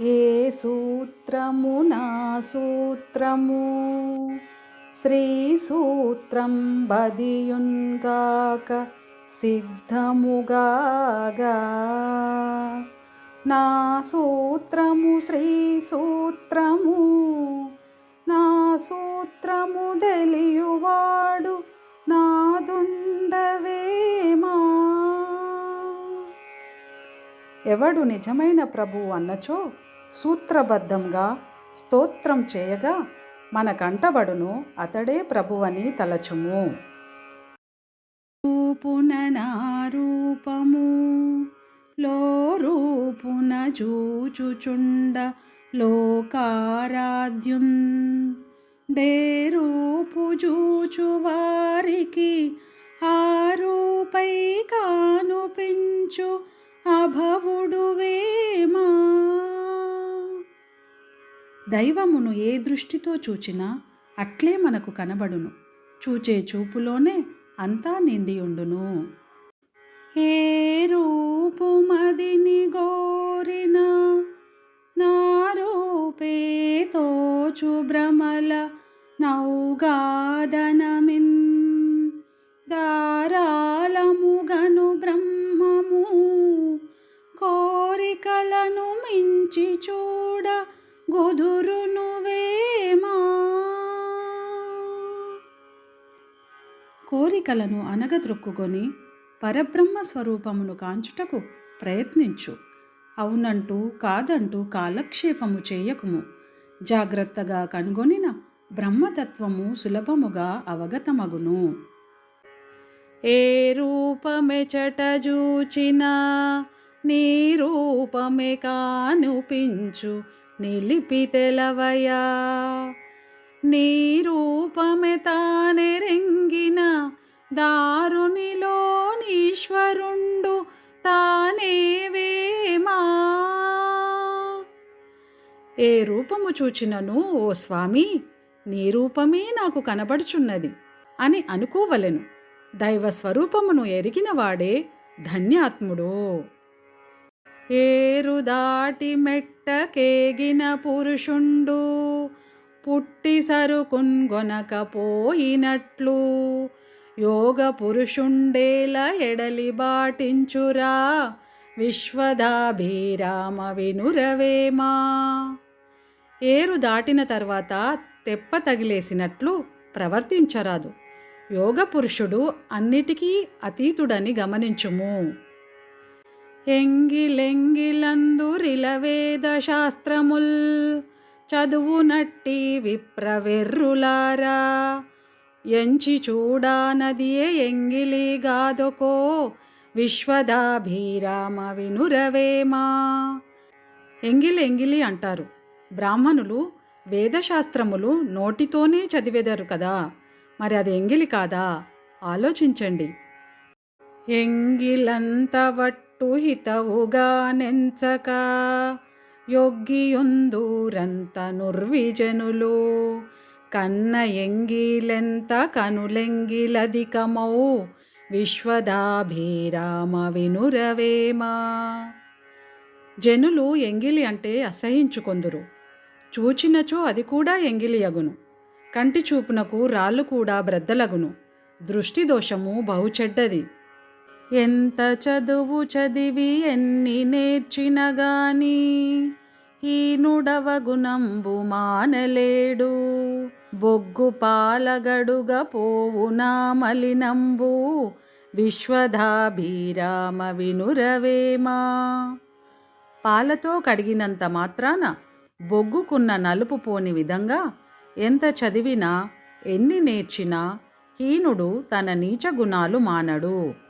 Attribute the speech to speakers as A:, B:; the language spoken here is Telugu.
A: ఏ సూత్రము నా సూత్రము? శ్రీ సూత్రం బదియున్గాక సిద్ధముగాగా నా సూత్రము శ్రీ సూత్రము నా సూత్రము తెలియువాడు నాదుండవేమా ఎవడు నిజమైన ప్రభువు అన్నచో సూత్రబద్ధంగా స్తోత్రం చేయగా మన కంటబడును అతడే ప్రభువని తలచుము. రూపున రూపము లో రూపున చూచుచుండ లోకారాధ్యున్ డే రూపు చూచు వారికి ఆ రూపై కానుపించు అభవుడు దైవమును ఏ దృష్టితో చూచినా అట్లే మనకు కనబడును. చూచే చూపులోనే అంతా నిండి ఉండును. ఏ రూపుమదిని గోరిన నా రూపే భ్రమల నౌగాదనమిన్. దారాలముగను బ్రహ్మము కోరికలను మించి చూడ గుదురును వేమా కోరికలను అనగద్రొక్కుకొని పరబ్రహ్మ స్వరూపమును కాంచుటకు ప్రయత్నించు. అవునంటూ కాదంటూ కాలక్షేపము చేయకుము. జాగ్రత్తగా కనుగొనిన బ్రహ్మతత్వము సులభముగా అవగతమగును. ఏ రూపమెచట చూచినా నీ రూపమే కానుపించు. నిలిపి తెలవయా? నీ రూపమే తానెరింగిన దారునిలోనీశ్వరుండు తానేవేమా ఏ రూపము చూచినను ఓ స్వామి? నీ రూపమే నాకు కనబడుచున్నది అని అనుకోవలెను. దైవ స్వరూపమును ఎరిగినవాడే ధన్యాత్ముడు. ఏరు దాటి మెట్టకేగిన పురుషుండు పుట్టి సరుకున్ గొనకపోయినట్లు. యోగ పురుషుండేల ఎడలి బాటించురా విశ్వదాభిరామ వినురవేమా. ఏరు దాటిన తర్వాత తెప్ప తగిలేసినట్లు ప్రవర్తించరాదు. యోగ పురుషుడు అన్నిటికీ అతీతుడని గమనించుము. ఎంగిలెంగిలందురిలవేద శాస్త్రముల్ చదువునట్టి విప్రవెర్రులారా. ఎంచి చూడానదియే ఎంగిలిగాదొకో విశ్వదాభిరామ వినురవేమా. ఎంగిలి ఎంగిలి అంటారు. బ్రాహ్మణులు వేదశాస్త్రములు నోటితోనే చదివెదరు కదా. మరి అది ఎంగిలి కాదా? ఆలోచించండి. ఎంగిలంత వట్టు హితవుగా నెంచక యొగ్గియుందూరంత నుర్విజనులు. కన్న ఎంగిలెంత కనులెంగిలధికమౌ విశ్వదాభిరామ వినురవేమా జనులు ఎంగిలి అంటే అసహించుకొందురు. చూచినచో అది కూడా ఎంగిలి అగును కంటి చూపునకు రాళ్ళు కూడా బ్రద్దలగును. దృష్టి దోషము బహుచెడ్డది. ఎంత చదువు చదివి ఎన్ని నేర్చిన గాని హీనుడవగునంబు మానలేడు. బొగ్గు పాలగడుగ పోవునా మలినంబు విశ్వధాభిరామ వినురవేమా. పాలతో కడిగినంత మాత్రాన బొగ్గుకున్న నలుపు పోని విధంగా ఎంత చదివినా ఎన్ని నేర్చినా హీనుడు తన నీచ గుణాలు మానడు.